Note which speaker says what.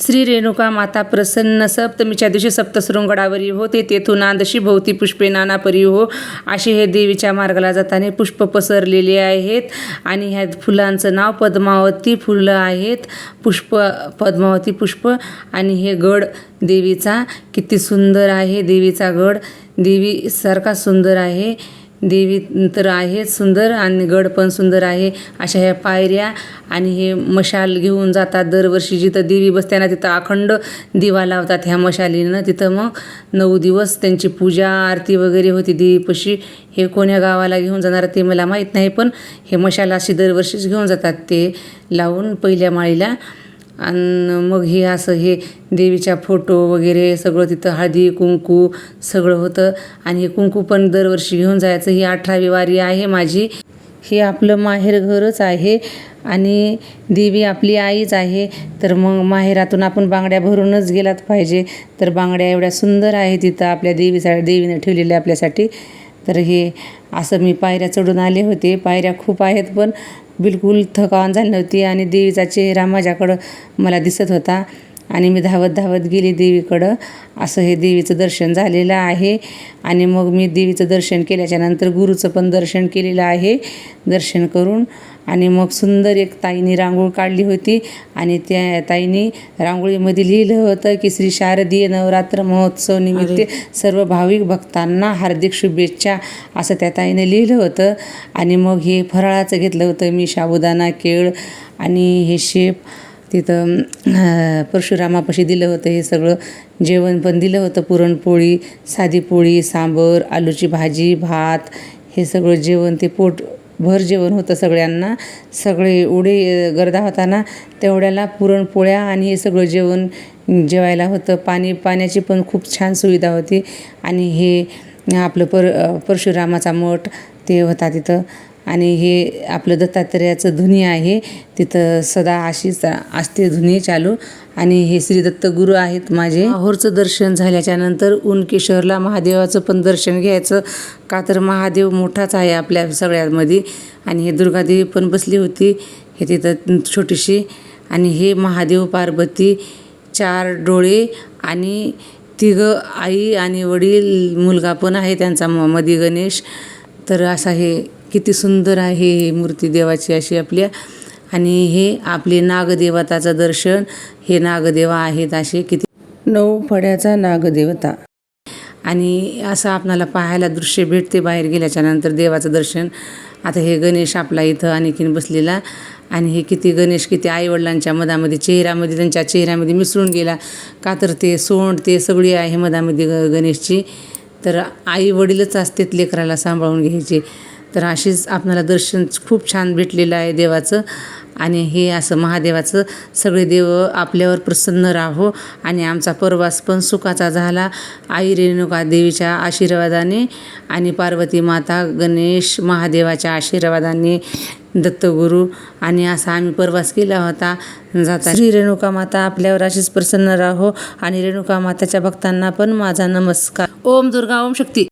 Speaker 1: श्री रेणुका माता प्रसन्न सप्तमीच्या दिवशी सप्तशृंगडावरी होते तेथून नांदशी भोवती पुष्पे नाना परी हो. असे हे देवीच्या मार्गाला जाताना पुष्प पसरलेले आहेत आणि ह्या फुलांचं नाव पद्मावती फुलं आहेत. पुष्प पद्मावती पुष्प आणि हे गड देवीचा किती सुंदर आहे देवीचा गड. देवीसारखा सुंदर आहे. देवी तर आहेच सुंदर आणि गड पण सुंदर आहे अशा ह्या पायऱ्या आणि हे मशाल घेऊन जातात दरवर्षी. जिथं देवी बसते ना तिथं अखंड दिवा लावतात ह्या मशालीनं. तिथं मग नऊ दिवस त्यांची पूजा आरती वगैरे होती देवीपशी. हे कोण्या गावाला घेऊन जाणार ते मला माहीत नाही पण हे मशाल अशी दरवर्षीच घेऊन जातात ते लावून पहिल्या माळीला. आणि मग हे असं हे देवीच्या फोटो वगैरे सगळं तिथं हळदी कुंकू सगळं होतं. आणि हे कुंकू पण दरवर्षी घेऊन जायचं. ही अठरावी वारी आहे माझी. हे आपलं माहेर घरच आहे आणि देवी आपली आईच आहे. तर मग माहेरातून आपण बांगड्या भरूनच गेलात पाहिजे. तर बांगड्या एवढ्या सुंदर आहे तिथं आपल्या देवीसाठी देवीने ठेवलेल्या आपल्यासाठी. तर हे असं मी पायऱ्या चढून आले होते. पायऱ्या खूप आहेत पण बिलकुल थकावण झाली नव्हती आणि देवीचा चेहरा माझ्याकडं मला दिसत होता आणि मी धावत धावत गेली देवीकडं. असं हे देवीचं दर्शन झालेलं आहे आणि मग मी देवीचं दर्शन केल्याच्यानंतर गुरुचं पण दर्शन केलेलं आहे. दर्शन करून आणि मग सुंदर एक ताईने रांगोळ काढली होती. आणि त्या ताईने रांगोळीमध्ये लिहिलं होतं की श्री शारदीय नवरात्र महोत्सव निमित्त सर्व भाविक भक्तांना हार्दिक शुभेच्छा असं त्या ताईने लिहिलं होतं. आणि मग हे फराळाचं घेतलं होतं मी साबुदाणा केळ आणि हे शेप तिथं परशुरामापाशी दिलं होतं. हे सगळं जेवण पण दिलं होतं. पुरणपोळी साधी पोळी सांबर आलूची भाजी भात हे सगळं जेवण ते पोट भर जेवण होतं सगळ्यांना. सगळे एवढे गर्दा होताना तेवढ्याला पुरणपोळ्या आणि हे सगळं जेवण जेवायला होतं. पाणी पाण्याची पण खूप छान सुविधा होती. आणि हे आपलं पर परशुरामाचा मठ ते होता तिथं. आणि हे आपलं दत्तात्रेयाचं धुनी आहे तिथं सदा अशीच असते धुनी चालू. आणि हे श्री दत्त गुरु आहेत माझे. माहूरचं दर्शन झाल्याच्यानंतर उनकेश्वरला महादेवाचं पण दर्शन घ्यायचं. का तर महादेव मोठाच आहे आपल्या सगळ्यांमध्ये. आणि हे दुर्गादेवी पण बसली होती हे तिथं छोटीशी. आणि हे महादेव पार्वती चार डोळे आणि तिघं आई आणि वडील मुलगा पण आहे त्यांचा म मधी गणेश. तर असा हे किती सुंदर आहे हे मूर्ती देवाची अशी आपल्या. आणि हे आपले नागदेवताचं दर्शन हे नागदेवा आहेत असे किती. नऊ फड्याचा नागदेवता. आणि असं आपणाला पाहायला दृश्य भेटते बाहेर गेल्याच्यानंतर देवाचं दर्शन. आता हे गणेश आपला इथं आणखीन बसलेला. आणि हे किती गणेश किती आईवडिलांच्या मधामध्ये चेहऱ्यामध्ये त्यांच्या चेहऱ्यामध्ये मिसळून गेला. का तर ते सोंड ते सगळी आहे मधामध्ये ग गणेशची. तर आई वडीलच असतात लेकराला सांभाळून घ्यायचे. तर अशीच आपणाला दर्शन खूप छान भेटलेलं आहे देवाचं. आणि हे असं महादेवाचं सगळे देव आपल्यावर प्रसन्न राहो. आणि आमचा परवास पण सुखाचा झाला. आई रेणुका देवीच्या आशीर्वादाने आणि पार्वती माता गणेश महादेवाच्या आशीर्वादाने दत्तगुरू आणि असा आम्ही प्रवास केला होता. जाता श्री रेणुका माता आपल्यावर अशीच प्रसन्न राहो आणि रेणुका माताच्या भक्तांना पण माझा नमस्कार. ओम दुर्गा ओम शक्ती.